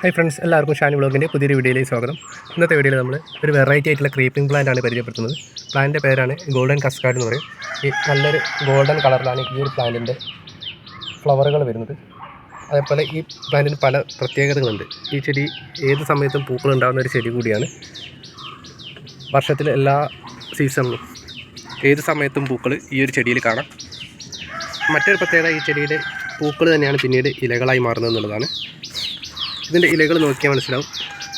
Hi friends എല്ലാവർക്കും ഷാനി ബ്ലോഗിന്റെ പുതിയൊരു വീഡിയോയിലേക്ക് സ്വാഗതം. ഇന്നത്തെ വീഡിയോയിൽ നമ്മൾ ഒരു വെറൈറ്റി ആയിട്ടുള്ള ക്രീപ്പിംഗ് പ്ലാന്റ് ആണ് പരിചയപ്പെടുത്തുന്നത്. പ്ലാന്റിന്റെ പേരാണ് ഗോൾഡൻ കസ്കാർഡ് എന്ന് പറയും. ഈ നല്ലൊരു ഗോൾഡൻ കളറിലാണ് ഈ ഒരു പ്ലാന്റിന്റെ ഫ്ലവറുകൾ വരുന്നത്. അതേപോലെ ഈ പ്ലാന്റിന് പല പ്രത്യേകതകളുണ്ട്. ഈ ചെടി ഏത് സമയത്തും പൂക്കൾ ഉണ്ടാകുന്ന ഒരു ചെടി കൂടിയാണ്. വർഷത്തിലെ എല്ലാ സീസണിലും ഏത് സമയത്തും പൂക്കൾ ഈ ഒരു ചെടിയിൽ കാണാം. മറ്റൊരു പ്രത്യേകത ഈ ചെടിയുടെ പൂക്കൾ തന്നെയാണ് പിന്നീട് ഇലകളായി മാറുന്നത് എന്നുള്ളതാണ്. ഇതിന്റെ ഇലകൾ നോക്കിയാൽ മനസ്സിലാവും.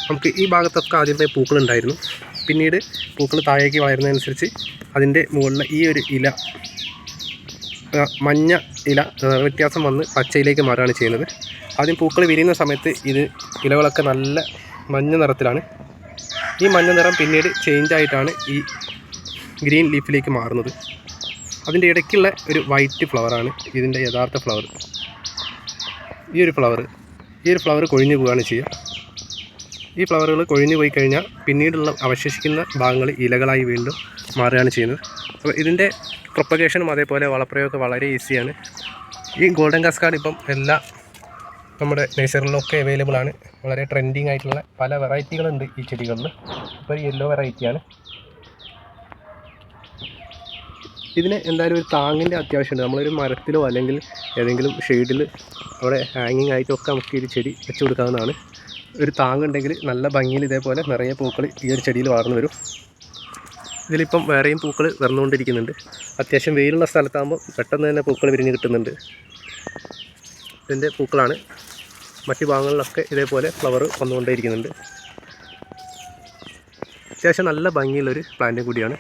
നമുക്ക് ഈ ഭാഗത്തൊക്കെ ആദ്യമേ പൂക്കൾ ഉണ്ടായിരുന്നു പിന്നീട് പൂക്കൾ താഴേക്ക് വളരുന്നതനുസരിച്ച് അതിന്റെ മുകളിലെ ഈ ഒരു ഇല മഞ്ഞ ഇല വ്യത്യാസം വന്ന് പച്ചയിലേക്ക് മാറുകയാണ് ചെയ്യുന്നത്. ആദ്യം പൂക്കൾ വിരിയുന്ന സമയത്ത് ഇത് ഇലകളൊക്കെ നല്ല മഞ്ഞ നിറത്തിലാണ്. ഈ മഞ്ഞ നിറം പിന്നീട് ചേഞ്ച് ആയിട്ടാണ് ഈ ഗ്രീൻ ലീഫിലേക്ക് മാറുന്നത്. അതിന്റെ ഇടയ്ക്കുള്ള ഒരു വൈറ്റ് ഫ്ലവറാണ് ഇതിന്റെ യഥാർത്ഥ ഫ്ലവർ. ഈ ഒരു ഫ്ലവർ. ഈ ഒരു ഫ്ലവർ കൊഴിഞ്ഞു പോവുകയാണ് ചെയ്യുക. ഈ ഫ്ലവറുകൾ കൊഴിഞ്ഞു പോയി കഴിഞ്ഞാൽ പിന്നീടുള്ള അവശേഷിക്കുന്ന ഭാഗങ്ങൾ ഇലകളായി വീണ്ടും മാറുകയാണ് ചെയ്യുന്നത്. അപ്പോൾ ഇതിന്റെ പ്രൊപ്പഗേഷനും അതേപോലെ വളപ്രയോഗമൊക്കെ വളരെ ഈസിയാണ് ഈ ഗോൾഡൻ കസ്കാഡ് ഇപ്പം എല്ലാ നമ്മുടെ നേച്ചറിലൊക്കെ അവൈലബിൾ ആണ്. വളരെ ട്രെൻഡിങ് ആയിട്ടുള്ള പല വെറൈറ്റികളുണ്ട് ഈ ചെടികളിൽ. ഇപ്പോൾ യെല്ലോ വെറൈറ്റിയാണ് ഇതിന് എന്തായാലും ഒരു താങ്ങിന്റെ അത്യാവശ്യമുണ്ട്. നമ്മളൊരു മരത്തിലോ അല്ലെങ്കിൽ ഏതെങ്കിലും ഷെയ്ഡിൽ അവിടെ ഹാങ്ങിങ് ആയിട്ടൊക്കെ നമുക്ക് ഈ ചെടി വെച്ച് കൊടുക്കാവുന്നതാണ്. ഒരു താങ്ങുണ്ടെങ്കിൽ നല്ല ഭംഗിയിൽ ഇതേപോലെ നിറയെ പൂക്കൾ ഈ ഒരു ചെടിയിൽ വളർന്നു വരും. ഇതിലിപ്പം വേറെയും പൂക്കൾ വന്നുകൊണ്ടിരിക്കുന്നുണ്ട്. അത്യാവശ്യം വെയിലുള്ള സ്ഥലത്താകുമ്പോൾ പെട്ടെന്ന് തന്നെ പൂക്കൾ വിരിഞ്ഞ് കിട്ടുന്നുണ്ട്. ഇതിന്റെ പൂക്കളാണ്. മറ്റു ഭാഗങ്ങളിലൊക്കെ ഇതേപോലെ ഫ്ലവർ വന്നുകൊണ്ടേയിരിക്കുന്നുണ്ട്. അത്യാവശ്യം നല്ല ഭംഗിയുള്ളൊരു പ്ലാന്റും കൂടിയാണ്.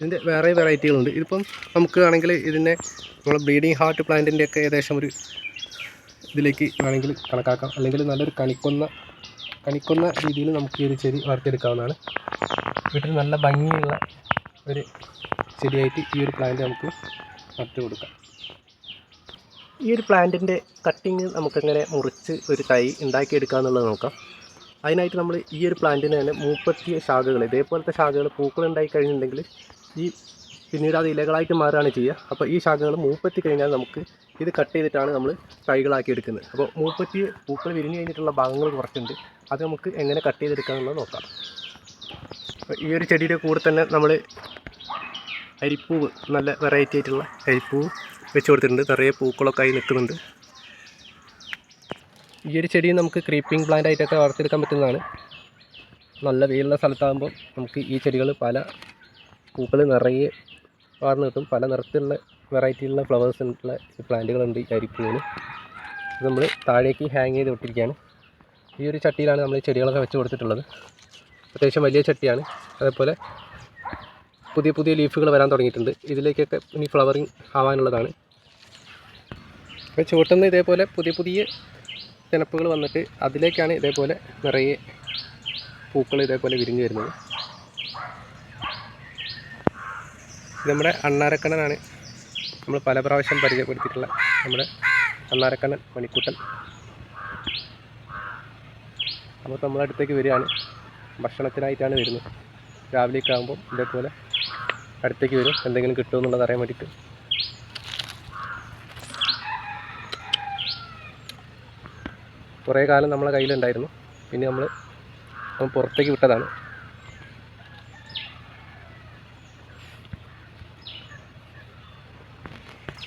ഇതിന്റെ വേറെ വെറൈറ്റികളുണ്ട്. ഇതിപ്പം നമുക്ക് ആണെങ്കിൽ ഇതിനെ നമ്മൾ ബ്ലീഡിങ് ഹാർട്ട് പ്ലാന്റിന്റെ ഒക്കെ ഏകദേശം ഒരു ഇതിലേക്ക് വേണമെങ്കിൽ കണക്കാക്കാം. അല്ലെങ്കിൽ നല്ലൊരു കണിക്കുന്ന കണിക്കുന്ന രീതിയിൽ നമുക്ക് ഈ ഒരു ചെടി വളർത്തിയെടുക്കാവുന്നതാണ്. വീട്ടിൽ നല്ല ഭംഗിയുള്ള ഒരു ചെടിയായിട്ട് ഈ ഒരു പ്ലാന്റ് നമുക്ക് നട്ടു കൊടുക്കാം. ഈ ഒരു പ്ലാന്റിന്റെ കട്ടിങ് നമുക്കെങ്ങനെ മുറിച്ച് ഒരു തൈ ഉണ്ടാക്കിയെടുക്കുക എന്നുള്ളത് നോക്കാം. അതിനായിട്ട് നമ്മൾ ഈ ഒരു പ്ലാന്റിന് തന്നെ മൂപ്പത്തിയ ശാഖകൾ ഇതേപോലത്തെ ശാഖകൾ പൂക്കൾ ഉണ്ടായി കഴിഞ്ഞിട്ടുണ്ടെങ്കിൽ ഈ പിന്നീട് അത് ഇലകളായിട്ട് മാറുകയാണ് ചെയ്യുക. അപ്പോൾ ഈ ശാഖകൾ മൂപ്പത്തി കഴിഞ്ഞാൽ നമുക്ക് ഇത് കട്ട് ചെയ്തിട്ടാണ് നമ്മൾ തൈകളാക്കി എടുക്കുന്നത്. അപ്പോൾ മൂപ്പത്തി പൂക്കൾ വിരിഞ്ഞ് കഴിഞ്ഞിട്ടുള്ള ഭാഗങ്ങൾ കുറച്ചുണ്ട്. അത് നമുക്ക് എങ്ങനെ കട്ട് ചെയ്തെടുക്കാമെന്നുള്ളത് നോക്കാം. ഈ ഒരു ചെടിയുടെ കൂടെ തന്നെ നമ്മൾ അരിപ്പൂവ് നല്ല വെറൈറ്റി ആയിട്ടുള്ള അരിപ്പൂവ് വെച്ച് കൊടുത്തിട്ടുണ്ട്. നിറയെ പൂക്കളൊക്കെ ആയി നിൽക്കുന്നുണ്ട്. ഈ ഒരു ചെടി നമുക്ക് ക്രീപ്പിംഗ് പ്ലാന്റ് ആയിട്ടൊക്കെ വളർത്തിയെടുക്കാൻ പറ്റുന്നതാണ്. നല്ല വെയിലുള്ള സ്ഥലത്താകുമ്പോൾ നമുക്ക് ഈ ചെടികൾ പല പൂക്കൾ നിറയെ വളർന്നു കിട്ടും. പല നിറത്തിലുള്ള വെറൈറ്റിയിലുള്ള ഫ്ലവേഴ്സ് ഉള്ള പ്ലാന്റുകളുണ്ട് ഈ അരിപ്പൂവിന്. ഇത് നമ്മൾ താഴേക്ക് ഹാങ് ചെയ്ത് വിട്ടിരിക്കുകയാണ് ഈ ഒരു ചട്ടിയിലാണ് നമ്മൾ ചെടികളൊക്കെ വെച്ച് കൊടുത്തിട്ടുള്ളത്. അത്യാവശ്യം വലിയ ചട്ടിയാണ്. അതേപോലെ പുതിയ പുതിയ ലീഫുകൾ വരാൻ തുടങ്ങിയിട്ടുണ്ട്. ഇതിലേക്കൊക്കെ ഇനി ഫ്ലവറിങ് ആവാനുള്ളതാണ്. അപ്പോൾ ചുവട്ടുന്ന ഇതേപോലെ പുതിയ പുതിയ ചെനപ്പുകൾ വന്നിട്ട് അതിലേക്കാണ് ഇതേപോലെ നിറയെ പൂക്കൾ ഇതേപോലെ വിരിഞ്ഞു വരുന്നത് ഇത് നമ്മുടെ അണ്ണാരക്കണ്ണനാണ് നമ്മൾ പല പ്രാവശ്യം പരിചയപ്പെടുത്തിയിട്ടുള്ള നമ്മുടെ അണ്ണാരക്കണ്ണൻ മണിക്കൂട്ടൻ. അപ്പോൾ നമ്മുടെ അടുത്തേക്ക് വരികയാണ്. ഭക്ഷണത്തിനായിട്ടാണ് വരുന്നത്. രാവിലെയൊക്കെ ആകുമ്പോൾ ഇതേപോലെ അടുത്തേക്ക് വരും. എന്തെങ്കിലും കിട്ടുമോ എന്നുള്ളത് അറിയാൻ വേണ്ടിയിട്ട്. കുറേ കാലം നമ്മളെ കയ്യിലുണ്ടായിരുന്നു. പിന്നെ നമ്മൾ പുറത്തേക്ക് വിട്ടതാണ്.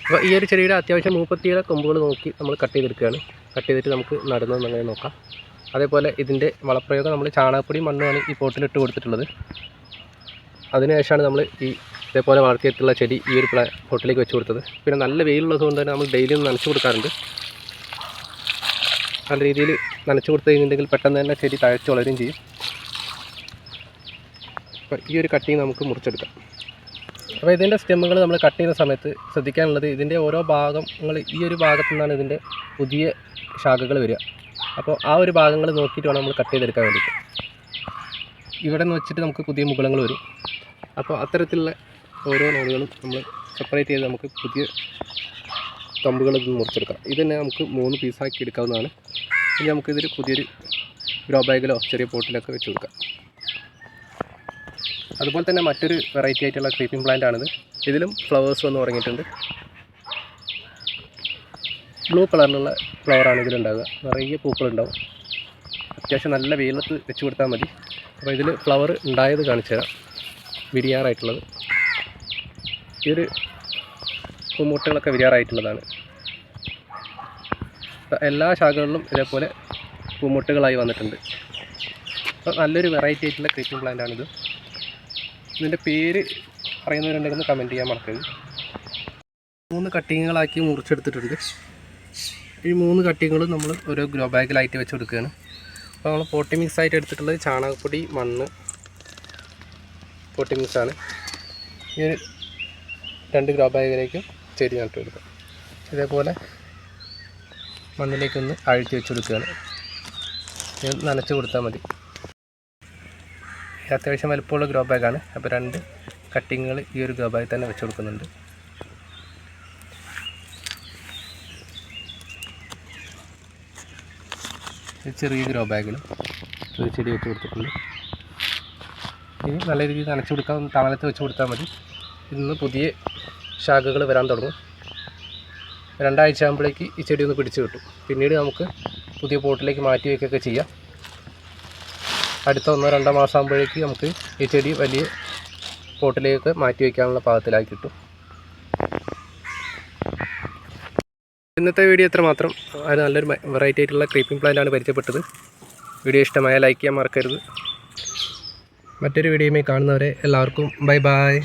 അപ്പോൾ ഈ ഒരു ചെടിയുടെ അത്യാവശ്യം മൂപ്പത്തിയുടെ കൊമ്പുകൾ നോക്കി നമ്മൾ കട്ട് ചെയ്തെടുക്കുകയാണ്. കട്ട് ചെയ്തിട്ട് നമുക്ക് നടുന്നത് അങ്ങനെ നോക്കാം. അതേപോലെ ഇതിന്റെ വളപ്രയോഗം നമ്മൾ ചാണകപ്പൊടി മണ്ണുമാണ് ഈ പോട്ടിലിട്ട് കൊടുത്തിട്ടുള്ളത്. അതിനുശേഷമാണ് നമ്മൾ ഈ ഇതേപോലെ വളർത്തിയിട്ടുള്ള ചെടി ഈ ഒരു പ്ലാ പോട്ടിലേക്ക് വെച്ച് കൊടുത്തത്. പിന്നെ നല്ല വെയിലുള്ളത് കൊണ്ട് തന്നെ നമ്മൾ ഡെയിലി ഒന്ന് നനച്ച് കൊടുക്കാറുണ്ട്. നല്ല രീതിയിൽ നനച്ച് കൊടുത്തു കഴിഞ്ഞിട്ടുണ്ടെങ്കിൽ പെട്ടെന്ന് തന്നെ ചെടി തഴച്ച് വളരുകയും ചെയ്യും. അപ്പോൾ ഈ ഒരു കട്ടിങ് നമുക്ക് മുറിച്ചെടുക്കാം. അപ്പോൾ ഇതിന്റെ സ്റ്റെമ്മുകൾ നമ്മൾ കട്ട് ചെയ്യുന്ന സമയത്ത് ശ്രദ്ധിക്കാനുള്ളത് ഇതിന്റെ ഓരോ ഭാഗങ്ങൾ ഈ ഒരു ഭാഗത്തു നിന്നാണ് ഇതിന്റെ പുതിയ ശാഖകൾ വരിക. അപ്പോൾ ആ ഒരു ഭാഗങ്ങൾ നോക്കിയിട്ട് വേണം നമ്മൾ കട്ട് ചെയ്തെടുക്കാൻ വേണ്ടിയിട്ട്. ഇവിടെ നിന്ന് വെച്ചിട്ട് നമുക്ക് പുതിയ മുകളങ്ങൾ വരും. അപ്പോൾ അത്തരത്തിലുള്ള ഓരോ നോളുകളും നമ്മൾ സെപ്പറേറ്റ് ചെയ്ത് നമുക്ക് പുതിയ കമ്പുകൾ ഇത് മുറിച്ചെടുക്കാം. ഇത് തന്നെ നമുക്ക് മൂന്ന് പീസാക്കി എടുക്കാവുന്നതാണ്. ഇനി നമുക്കിതിൽ പുതിയൊരു ഗ്രോ ബാഗിലോ ചെറിയ പോട്ടിലൊക്കെ വെച്ച് കൊടുക്കാം. അതുപോലെ തന്നെ മറ്റൊരു വെറൈറ്റി ആയിട്ടുള്ള ക്രീപ്പിംഗ് പ്ലാന്റ് ആണിത്. ഇതിലും ഫ്ലവേഴ്സ് വന്ന് തുടങ്ങിയിട്ടുണ്ട് ബ്ലൂ കളറിലുള്ള ഫ്ലവറാണ് ഇതിലുണ്ടാവുക. നിറയെ പൂക്കളുണ്ടാവും. അത്യാവശ്യം നല്ല വെയിലത്ത് വെച്ച് കൊടുത്താൽ മതി. അപ്പോൾ ഇതിൽ ഫ്ലവർ ഉണ്ടായത് കാണിച്ചു തരാം. വിരിയാറായിട്ടുള്ളത്. ഈ ഒരു പൂമുട്ടകളൊക്കെ വിരിയാറായിട്ടുള്ളതാണ്. എല്ലാ ശാഖകളിലും ഇതേപോലെ പൂമുട്ടുകളായി വന്നിട്ടുണ്ട്. അപ്പോൾ നല്ലൊരു വെറൈറ്റി ആയിട്ടുള്ള ക്രീപ്പിംഗ് പ്ലാന്റ് ആണിത്. ഇതിന്റെ പേര് അറിയുന്നവരുണ്ടെങ്കിൽ കമന്റ് ചെയ്യാൻ മറക്കരുത്. മൂന്ന് കട്ടിങ്ങുകളാക്കി മുറിച്ചെടുത്തിട്ടുണ്ട്. ഈ മൂന്ന് കട്ടിങ്ങുകൾ നമ്മൾ ഓരോ ഗ്രോ ബാഗിലായിട്ട് വെച്ച് കൊടുക്കുകയാണ് അപ്പോൾ നമ്മൾ പോട്ടി മിക്സ് ആയിട്ട് എടുത്തിട്ടുള്ളത് ചാണകപ്പൊടി മണ്ണ് പോട്ടി മിക്സ് ആണ്. ഈ ഒരു രണ്ട് ഗ്രോ ബാഗിലേക്ക് ചെടി നട്ട് കൊടുക്കുക ഇതേപോലെ മണ്ണിലേക്കൊന്ന് അഴുത്തി വെച്ച് കൊടുക്കുകയാണ് നനച്ച് കൊടുത്താൽ മതി. അത്യാവശ്യം വലുപ്പമുള്ള ഗ്രോ ബാഗാണ്. അപ്പോൾ രണ്ട് കട്ടിങ്ങുകൾ ഈ ഒരു ഗ്രോ ബാഗിൽ തന്നെ വെച്ച് കൊടുക്കുന്നുണ്ട്. ചെറിയ ഗ്രോ ബാഗിലും ഒരു ചെടി വെച്ച് കൊടുത്തിട്ടുണ്ട്. ഇനി നല്ല രീതിയിൽ നനച്ച് കൊടുക്കാൻ തണലത്ത് വെച്ച് കൊടുത്താൽ മതി. ഇന്ന് പുതിയ ശാഖകൾ വരാൻ തുടങ്ങും. രണ്ടാഴ്ച ആകുമ്പോഴേക്ക് ഈ ചെടി ഒന്ന് പിടിച്ചു കിട്ടും. പിന്നീട് നമുക്ക് പുതിയ പോട്ടിലേക്ക് മാറ്റി വയ്ക്കുകയൊക്കെ ചെയ്യാം. അടുത്ത ഒന്നോ രണ്ടോ മാസം ആകുമ്പോഴേക്ക് നമുക്ക് ഈ ചെടി വലിയ പോട്ടിലേക്ക് മാറ്റി വയ്ക്കാനുള്ള പാകത്തിലായി കിട്ടും. ഇന്നത്തെ വീഡിയോ എത്ര മാത്രം അത് നല്ലൊരു വെറൈറ്റി ആയിട്ടുള്ള ക്രീപ്പിംഗ് പ്ലാന്റ് ആണ് പരിചയപ്പെട്ടത്. വീഡിയോ ഇഷ്ടമായ ലൈക്ക് ചെയ്യാൻ മറക്കരുത്. മറ്റൊരു വീഡിയോയുമായി കാണുന്നവരെ എല്ലാവർക്കും ബൈ ബൈ